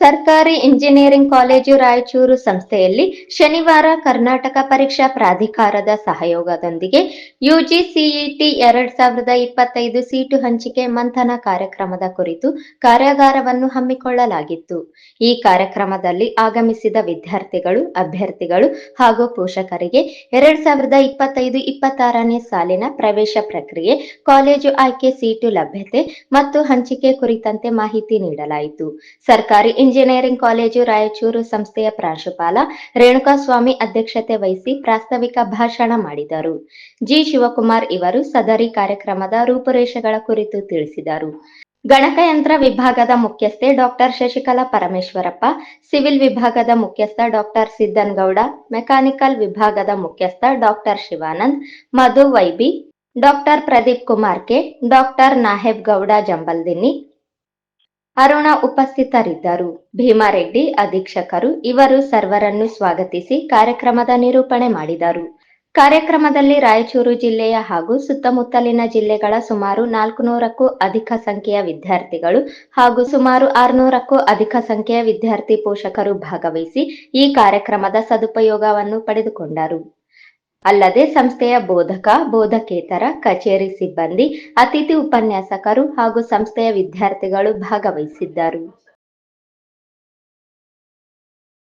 ಸರ್ಕಾರಿ engineering college Raichur ಸಂಸ್ಥೆಯಲ್ಲಿ ಶನಿವಾರ ಕರ್ನಾಟಕ ಪರೀಕ್ಷಾ ಪ್ರಾಧಿಕಾರದ ಸಹಯೋಗದೊಂದಿಗೆ ಯುಜಿಸಿಇಟಿ ಎರಡ್ ಸಾವಿರದ ಇಪ್ಪತ್ತೈದು ಸೀಟು ಹಂಚಿಕೆ ಮಂಥನ ಕಾರ್ಯಕ್ರಮದ ಕುರಿತು ಕಾರ್ಯಾಗಾರವನ್ನು ಹಮ್ಮಿಕೊಳ್ಳಲಾಗಿತ್ತು. ಈ ಕಾರ್ಯಕ್ರಮದಲ್ಲಿ ಆಗಮಿಸಿದ ವಿದ್ಯಾರ್ಥಿಗಳು, ಅಭ್ಯರ್ಥಿಗಳು ಹಾಗೂ ಪೋಷಕರಿಗೆ ಎರಡ್ ಸಾವಿರದ ಇಪ್ಪತ್ತೈದು ಇಪ್ಪತ್ತಾರನೇ ಸಾಲಿನ ಪ್ರವೇಶ ಪ್ರಕ್ರಿಯೆ, ಕಾಲೇಜು ಆಯ್ಕೆ ಸೀಟು ಲಭ್ಯತೆ ಮತ್ತು ಹಂಚಿಕೆ ಕುರಿತಂತೆ ಮಾಹಿತಿ ನೀಡಲಾಯಿತು. ಸರ್ಕಾರಿ ಇಂಜಿನಿಯರಿಂಗ್ ಕಾಲೇಜು ರಾಯಚೂರು ಸಂಸ್ಥೆಯ ಪ್ರಾಂಶುಪಾಲ ರೇಣುಕಾಸ್ವಾಮಿ ಅಧ್ಯಕ್ಷತೆ ವಹಿಸಿ ಪ್ರಾಸ್ತಾವಿಕ ಭಾಷಣ ಮಾಡಿದರು. ಜಿ. ಶಿವಕುಮಾರ್ ಇವರು ಸದರಿ ಕಾರ್ಯಕ್ರಮದ ರೂಪುರೇಷೆಗಳ ಕುರಿತು ತಿಳಿಸಿದರು. ಗಣಕಯಂತ್ರ ವಿಭಾಗದ ಮುಖ್ಯಸ್ಥೆ ಡಾಕ್ಟರ್ ಶಶಿಕಲಾ ಪರಮೇಶ್ವರಪ್ಪ, ಸಿವಿಲ್ ವಿಭಾಗದ ಮುಖ್ಯಸ್ಥ ಡಾಕ್ಟರ್ ಸಿದ್ದನ್ಗೌಡ, ಮೆಕ್ಯಾನಿಕಲ್ ವಿಭಾಗದ ಮುಖ್ಯಸ್ಥ doctor Shivanand, Madhu YB doctor Pradeep Kumar K doctor Naheb Gowda Jambaldinni Aruna ಉಪಸ್ಥಿತರಿದ್ದರು. ಭೀಮಾರೆಡ್ಡಿ ಅಧೀಕ್ಷಕರು ಇವರು ಸರ್ವರನ್ನು ಸ್ವಾಗತಿಸಿ ಕಾರ್ಯಕ್ರಮದ ನಿರೂಪಣೆ ಮಾಡಿದರು. ಕಾರ್ಯಕ್ರಮದಲ್ಲಿ ರಾಯಚೂರು ಜಿಲ್ಲೆಯ ಹಾಗೂ ಸುತ್ತಮುತ್ತಲಿನ ಜಿಲ್ಲೆಗಳ ಸುಮಾರು ನಾಲ್ಕುನೂರಕ್ಕೂ ಅಧಿಕ ಸಂಖ್ಯೆಯ ವಿದ್ಯಾರ್ಥಿಗಳು ಹಾಗೂ ಸುಮಾರು ಆರುನೂರಕ್ಕೂ ಅಧಿಕ ಸಂಖ್ಯೆಯ ವಿದ್ಯಾರ್ಥಿ ಪೋಷಕರು ಭಾಗವಹಿಸಿ ಈ ಕಾರ್ಯಕ್ರಮದ ಸದುಪಯೋಗವನ್ನು ಪಡೆದುಕೊಂಡರು. ಅಲ್ಲದೆ ಸಂಸ್ಥೆಯ ಬೋಧಕ ಬೋಧಕೇತರ ಕಚೇರಿ ಸಿಬ್ಬಂದಿ ಅತಿಥಿ ಉಪನ್ಯಾಸಕರು ಹಾಗೂ ಸಂಸ್ಥೆಯ ವಿದ್ಯಾರ್ಥಿಗಳು ಭಾಗವಹಿಸಿದ್ದರು.